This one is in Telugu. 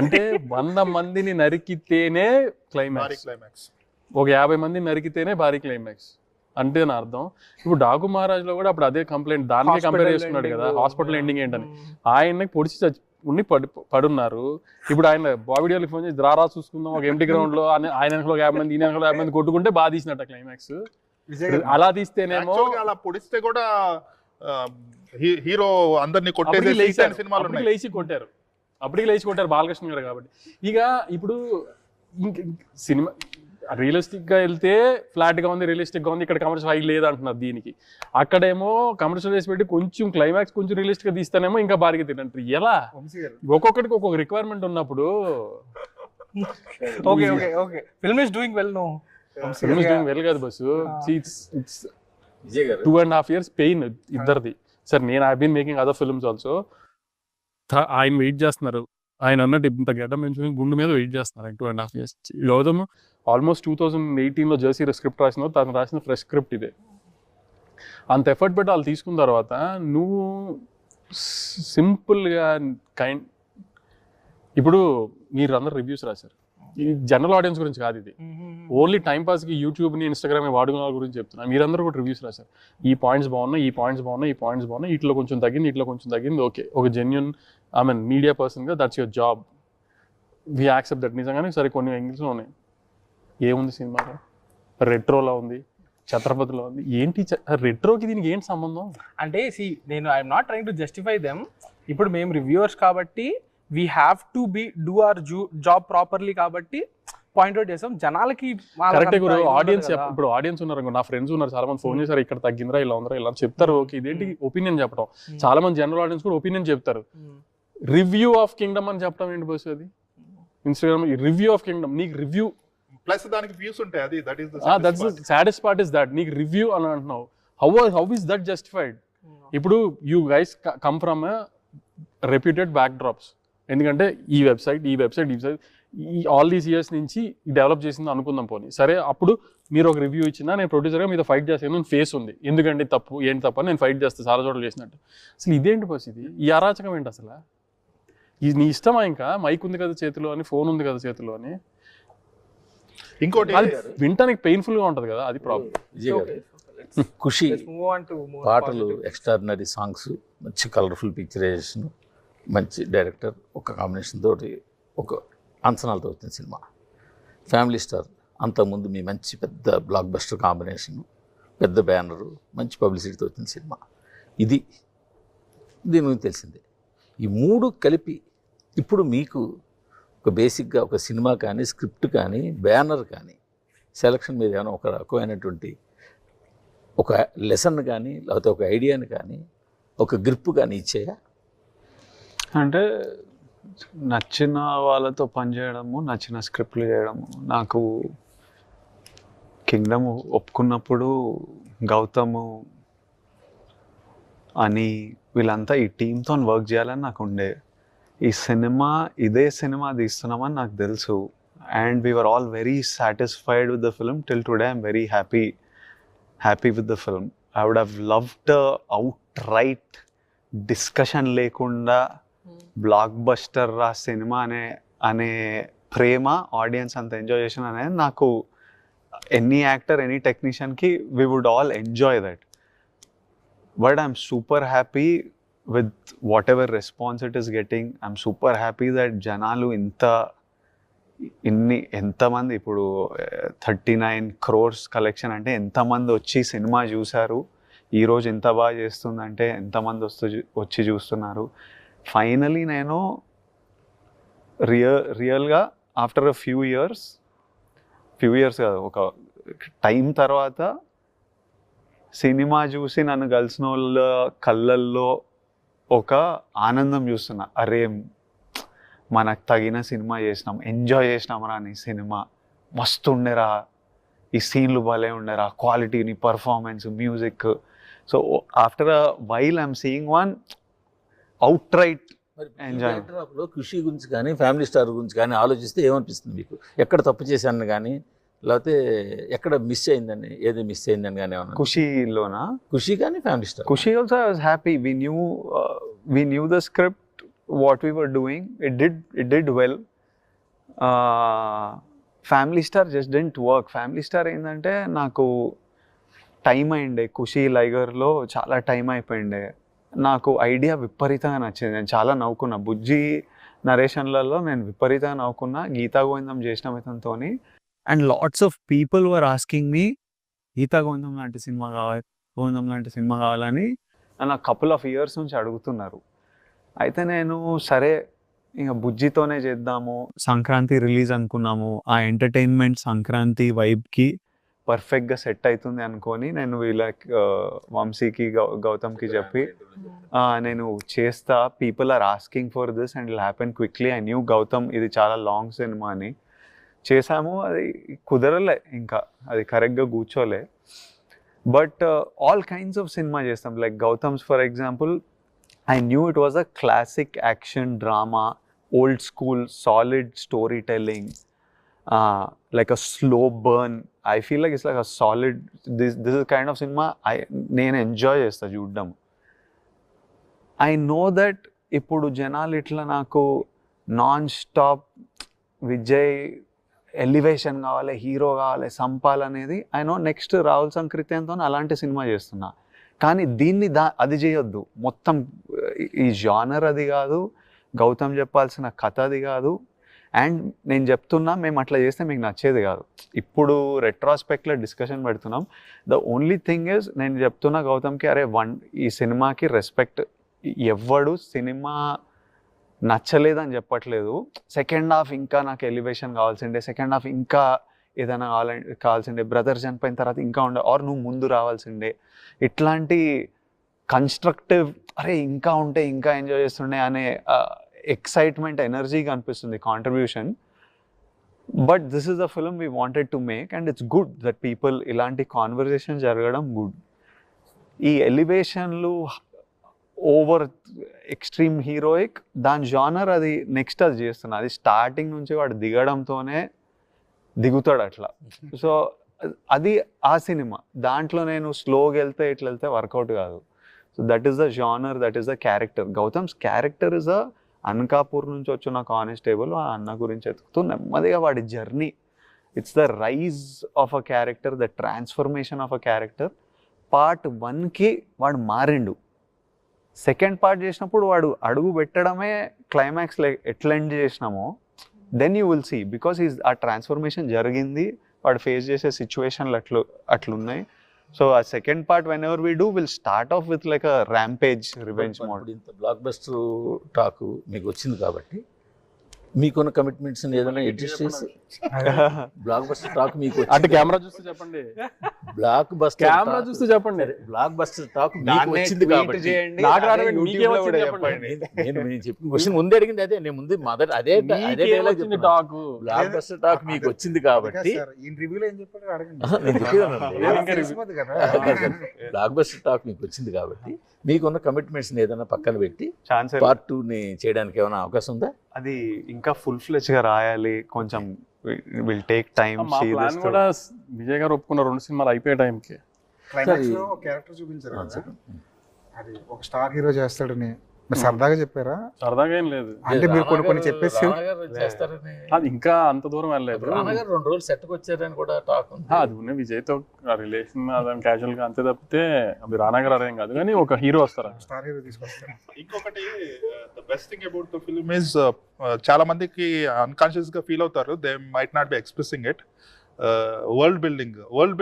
అంటే వంద మందిని నరికితేనే క్లైమాక్స్ క్లైమాక్స్ ఒక యాభై మందిని నరికితేనే భారీ క్లైమాక్స్ అంటే నా అర్థం. ఇప్పుడు డాకు మహారాజ్లో కూడా అప్పుడు అదే కంప్లైంట్ దానికే కంపేర్ చేసుకున్నాడు కదా. హాస్పిటల్ ఎండింగ్ ఏంటని. ఆయన్ని పొడిచి చచ్చి ఉండి పడి పడున్నారు. ఇప్పుడు ఆయన బాబిడియోకి ఫోన్ చేసి రారా చూసుకుందాం. ఒక ఎంటీ గ్రౌండ్లో ఆయన ఆయన యాభై మంది ఈయన యాభై మంది కొట్టుకుంటే బాగా తీసినట్ట క్లైమాక్స్ అలా తీస్తేనేమో అలా పొడిస్తే కూడా హీరో అందరినీ కొట్టేసి. సినిమాలు లేచి కొట్టారు. అప్పటికి లేచి కొట్టారు బాలకృష్ణ గారు కాబట్టి. ఇక ఇప్పుడు ఇంక సినిమా రియలిస్టిక్గా వెళ్తే ఫ్లాట్గా ఉంది రియలిస్టిక్గా ఉంది ఇక్కడ కమర్షియల్ హై లేదు అంటున్నారు దీనికి. అక్కడేమో కమర్షియల్ వేసి పెట్టి కొంచెం క్లైమాక్స్ కొంచెం రియలిస్టిక్గా తీస్తానేమో ఇంకా బాగా తినంటారు ఎలా? ఒక్కొక్కటికి ఒక్కొక్క రిక్వైర్మెంట్ ఉన్నప్పుడు okay okay okay. Film is doing well no well కాదు bus. It's it's Vijay garu. Two and half years pain ఇద్దరిది. సార్ నేను I been making other films also ఆయన వెయిట్ చేస్తున్నారు. ఆయన అన్నట్టు ఇంత గడ్డ పెంచుకుని గుండు మీద వెయిట్ చేస్తున్నారు. Two and half years Gautam almost two thousand ఎయిటీన్లో జర్సీ స్క్రిప్ట్ రాసిన తను రాసిన ఫ్రెష్ స్క్రిప్ట్ ఇదే. అంత ఎఫర్ట్ పెట్టి వాళ్ళు తీసుకున్న తర్వాత నువ్వు సింపుల్గా కైండ్ ఇప్పుడు మీరు అందరు రివ్యూస్ రాశారు. ఇది జనరల్ ఆడియన్స్ గురించి కాదు ఇది. ఓన్లీ టైం పాస్కి యూట్యూబ్ని ఇన్స్టాగ్రామ్ వాడుకున్న వాళ్ళ గురించి చెప్తున్నా. మీరందరూ కూడా రివ్యూస్ రాశారు. ఈ పాయింట్స్ బాగున్నాయి ఈ పాయింట్స్ బాగున్నాయి ఈ పాయింట్స్ బాగున్నాయి. ఇట్లా కొంచెం తగ్గింది ఇట్లా కొంచెం తగ్గింది. ఓకే ఒక జెన్యున్ ఐ మీన్ మీడియా పర్సన్గా that's your job we accept that నిజంగానే సరే కొన్ని యాంగిల్స్లో ఉన్నాయి. ఏముంది సినిమాలో? రెట్రోలో ఉంది ఛత్రపతిలో ఉంది. ఏంటి రెట్రోకి దీనికి ఏంటి సంబంధం? అంటే సి నేను I'm not trying to justify them ఇప్పుడు మేము రివ్యూవర్స్ కాబట్టి we have to be do our job properly కాబట్టి పాయింట్ అవుట్ చేసాం. జనాలకి కరెక్ట్ ఉండదు ఆడియన్స్. ఇప్పుడు ఆడియన్స్ ఉన్నారు నా ఫ్రెండ్స్ ఉన్నారు చాలా మంది ఫోన్ చేశారు ఇక్కడ తగ్గిందిరా ఇలా ఉందిరా ఇలా చెప్తారు ఓకే ఇదేంటి ఒపీనియన్ చెప్పడం Hmm. చాలా మంది జనరల్ ఆడియన్స్ కూడా ఒపీనియన్ చెప్తారు. Hmm. రివ్యూ ఆఫ్ కింగ్డమ్ అని చెప్పడం ఏంటి బస్ అది? ఇన్స్టాగ్రామ్ రివ్యూ ఆఫ్ కింగ్డమ్ నీకు రివ్యూ ప్లస్ దానికి వ్యూస్ ఉంటాయి అది that is that's saddest part is that నీకు రివ్యూ అని అంటున్నావు. How how is that justified ఇప్పుడు you guys come from reputed backdrops ఎందుకంటే ఈ వెబ్సైట్ ఈ వెబ్సైట్ ఈ వెబ్సైట్ ఈ ఆల్ దీస్ ఇయర్స్ నుంచి డెవలప్ చేసింది అనుకుందాం పోనీ. సరే అప్పుడు మీరు ఒక రివ్యూ ఇచ్చినా నేను ప్రొడ్యూసర్గా మీతో ఫైట్ చేస్తాను నేను ఫేస్ ఉంది. ఎందుకంటే తప్పు ఏంటి తప్ప నేను ఫైట్ చేస్తాను చాలా చోట్ల చేసినట్టు. అసలు ఇదేంటి బస్ ఇది? ఈ అరాచకం ఏంటి అసలు? ఇది నీ ఇష్టమా ఇంకా? మైక్ ఉంది కదా చేతిలో అని ఫోన్ ఉంది కదా చేతిలో అని. ఇంకోటి అది వింటానికి పెయిన్ఫుల్గా ఉంటది కదా అది ప్రాబ్లం ఖుషి పాటలు. ఎక్స్ట్రాడినరీ సాంగ్స్ మంచి కలర్ఫుల్ పిక్చరైజేషన్ మంచి డైరెక్టర్ ఒక కాంబినేషన్ తోటి ఒక అంచనాలతో వచ్చిన సినిమా. ఫ్యామిలీ స్టార్ అంతకుముందు మీ మంచి పెద్ద బ్లాక్ బస్టర్ కాంబినేషన్ పెద్ద బ్యానరు మంచి పబ్లిసిటీతో వచ్చిన సినిమా. ఇది దీని గురించి తెలిసిందే. ఈ మూడు కలిపి ఇప్పుడు మీకు ఒక బేసిక్గా ఒక సినిమా కానీ స్క్రిప్ట్ కానీ బ్యానర్ కానీ సెలక్షన్ మీద ఏమైనా ఒక రకమైనటువంటి ఒక లెసన్ కానీ లేకపోతే ఒక ఐడియాని కానీ ఒక గ్రిప్ కానీ ఇచ్చేయా? అంటే నచ్చిన వాళ్ళతో పనిచేయడము నచ్చిన స్క్రిప్ట్లు చేయడము నాకు కింగ్డమ్ ఒప్పుకున్నప్పుడు గౌతము అని వీళ్ళంతా ఈ టీంతో వర్క్ చేయాలని నాకు ఉండే. ఈ సినిమా ఇదే సినిమా తీస్తున్నామని నాకు తెలుసు. And we're all very satisfied with the film till today I'm very happy happy with the film I would have loved outright discussion లేకుండా బ్లాక్ బస్టర్ రా సినిమా అనే అనే ప్రేమ ఆడియన్స్ అంత ఎంజాయ్ చేసిన అనేది నాకు any actor any టెక్నీషియన్కి we would all enjoy that but I'm super happy with whatever response it is getting I'm super happy that జనాలు ఇంత ఇన్ని ఎంతమంది ఇప్పుడు థర్టీ నైన్ క్రోర్స్ కలెక్షన్ అంటే ఎంతమంది వచ్చి సినిమా చూశారు? ఈరోజు ఎంత బాగా చేస్తుందంటే ఎంతమంది వస్తూ వచ్చి చూస్తున్నారు? ఫైనలీ నేను రియల్ రియల్గా after a few years few years కాదు ఒక టైం తర్వాత సినిమా చూసి నన్ను కలిసిన వాళ్ళ కళ్ళల్లో ఒక ఆనందం చూస్తున్నా. అరే మనకు తగిన సినిమా చేసినాం ఎంజాయ్ చేసినామరా నీ సినిమా. మస్తు ఉండేరా ఈ సీన్లు భలే ఉండేరా క్వాలిటీని performance music. So after a while I'm seeing one outright. లో కృషి గురించి కానీ ఫ్యామిలీ స్టార్ గురించి కానీ ఆలోచిస్తే ఏమనిపిస్తుంది మీకు? ఎక్కడ తప్పు చేశాను కానీ లేకపోతే ఎక్కడ మిస్ అయిందని ఏది మిస్ అయిందని కానీ ఏమన్నా? ఖుషీలోనా ఖుషి కానీ Family Star Khushi also I was happy we knew we knew the script what we were doing. It did it did well. Family Star just didn't work Family Star ఏంటంటే నాకు టైం అయిండే. ఖుషి లైగర్లో చాలా టైం అయిపోయిండే. నాకు ఐడియా విపరీతంగా నచ్చింది. నేను చాలా నవ్వుకున్నా. బుజ్జి నరేషన్లలో నేను విపరీతంగా నవ్వుకున్నా. గీతా గోవిందం చేసిన ఇతనితో and lots of people were asking me Geetha Govindam లాంటి సినిమా కావాలి గోవిందం లాంటి సినిమా కావాలని నన్ను కపుల్ ఆఫ్ ఇయర్స్ నుంచి అడుగుతున్నారు. అయితే నేను సరే ఇంకా బుజ్జితోనే చేద్దాము సంక్రాంతి రిలీజ్ అనుకున్నాము. ఆ ఎంటర్టైన్మెంట్ సంక్రాంతి వైబ్కి పర్ఫెక్ట్గా సెట్ అవుతుంది అనుకొని నేను వీళ్ళకి వంశీకి గౌ గౌతమ్కి చెప్పి నేను చేస్తా. People are asking for this and I'll happen quickly I knew Gautam ఇది చాలా లాంగ్ సినిమా అని. చేసాము అది కుదరలే ఇంకా. అది కరెక్ట్గా కూర్చోలే. బట్ ఆల్ కైండ్స్ ఆఫ్ సినిమా చేస్తాం. Like Gautam's for example I knew it was a classic action drama old school solid storytelling like a slow burn I feel like it's like a solid this this is kind of cinema I నేను ఎంజాయ్ చేస్తాను చూడడం. ఐ నో దట్ ఇప్పుడు జనాలు ఇట్లా నాకు నాన్ స్టాప్ విజయ్ ఎలివేషన్ కావాలి హీరో కావాలి సంపాలనేది ఐ నో నెక్స్ట్ రాహుల్ సంకృత్యంతో అలాంటి సినిమా చేస్తున్నా. కానీ దీన్ని దా అది చేయొద్దు. మొత్తం ఈ జానర్ అది కాదు. గౌతమ్ చెప్పాల్సిన కథ అది కాదు. అండ్ నేను చెప్తున్నా మేము అట్లా చేస్తే మీకు నచ్చేది కాదు. ఇప్పుడు రెట్రాస్పెక్ట్లో డిస్కషన్ పెడుతున్నాం. ద ఓన్లీ థింగ్ ఇస్ నేను చెప్తున్నా గౌతమ్కి అరే వన్ ఈ సినిమాకి రెస్పెక్ట్ ఎవ్వడు సినిమా నచ్చలేదని చెప్పట్లేదు. సెకండ్ హాఫ్ ఇంకా నాకు ఎలివేషన్ కావాల్సిండే సెకండ్ హాఫ్ ఇంకా ఏదైనా కావాలంటే కావాల్సిండే బ్రదర్ చనిపోయిన తర్వాత ఇంకా ఉండే ఆర్ నువ్వు ముందు రావాల్సిండే ఇట్లాంటి కన్స్ట్రక్టివ్ అరే ఇంకా ఉంటే ఇంకా ఎంజాయ్ చేస్తుండే అనే ఎక్సైట్మెంట్ ఎనర్జీ కనిపిస్తుంది contribution but this is the film we wanted to make and it's good that people ఇలాంటి కాన్వర్జేషన్ జరగడం గుడ్ ఈ ఎలివేషన్లు ఓవర్ ఎక్స్ట్రీమ్ హీరోయిక్ దాని జానర్ అది నెక్స్ట్ అది చేస్తున్నా. అది స్టార్టింగ్ నుంచి వాడు దిగడంతోనే దిగుతాడు అట్లా. సో అది ఆ సినిమా. దాంట్లో నేను స్లోగా వెళ్తే ఇట్లా వెళ్తే వర్కౌట్ కాదు. So that is the genre that is the character Gautam's character is a Anakapur నుంచి వచ్చిన కానిస్టేబుల్ ఆ అన్న గురించి ఎతుకుతూ నెమ్మదిగా వాడి journey. It's the rise of a character the transformation of a character part వన్కి వాడు మారిండు. సెకండ్ పార్ట్ చేసినప్పుడు వాడు అడుగు పెట్టడమే క్లైమాక్స్ ఎట్లా end చేసినామో then you will see because is ఆ ట్రాన్స్ఫర్మేషన్ జరిగింది వాడు ఫేస్ చేసే సిచ్యువేషన్లు అట్లు అట్లున్నాయి. so uh second part whenever we do will start off with like a rampage revenge mode ఇప్పుడు ఇంత బ్లాక్ బస్టర్ టాక్ మీకు వచ్చింది కాబట్టి మీకున్న కమిట్మెంట్స్ ఏదైనా అడ్జస్ట్ చేసి బ్లాక్ బస్టర్ టాక్ మీకు అటు కెమెరా చూస్తూ చెప్పండి. బ్లాక్ బస్టర్ కెమెరా చూస్తూ చెప్పండి. బ్లాక్ బస్టర్ టాక్ మీకు వచ్చింది కాబట్టి. నాకు రావడం చెప్పండి. నేను నేను చెప్పిన క్వశ్చన్ ముందు అడిగింది. అదే నేను ముందు మొదట అదే అదే వచ్చింది టాక్ బ్లాక్ బస్టర్ టాక్ మీకు వచ్చింది కాబట్టి. ఈ రివ్యూలో ఏం చెప్పాడు అడగండి. బ్లాక్ బస్టర్ టాక్ మీకు వచ్చింది కాబట్టి మీకున్న కమిట్మెంట్స్ ఏదైనా పక్కన పెట్టి పార్ట్ టూ ని చేయడానికి ఏమైనా అవకాశం ఉందా? అది ఇంకా ఫుల్ ఫ్లెజ్గా రాయాలి. కొంచెం విల్ టేక్ టైం మా ప్లాన్ కూడా విజయ్ గారు ఒప్పుకున్న రెండు సినిమాలు అయిపోయే టైంకి క్లైమాక్స్లో క్యారెక్టర్ చూపించారు అది. ఒక స్టార్ హీరో చేస్తాడని మీరు సరదాగా చెప్పారా? సరదాగా ఏం లేదు. అంటే మీరు కొన్ని కొన్ని చెప్పేసి అది ఇంకా అంత దూరం వెళ్ళలేదు. రెండు రోజులు సెట్కి వచ్చారని కూడా టాక్ ఉంది. అది ఉన్న విజయ్తో రిలేషన్ అదని క్యాజువల్గా అంతే తప్పితే అది రానా గారు అదేం కాదు. కానీ ఒక హీరో వస్తారా. స్టార్ హీరో తీసుకొస్తారు. ఇంకొకటి the best thing about the film is చాలా మందికి అన్కాన్షియస్గా ఫీల్ అవుతారు. They might not be expressing it world building world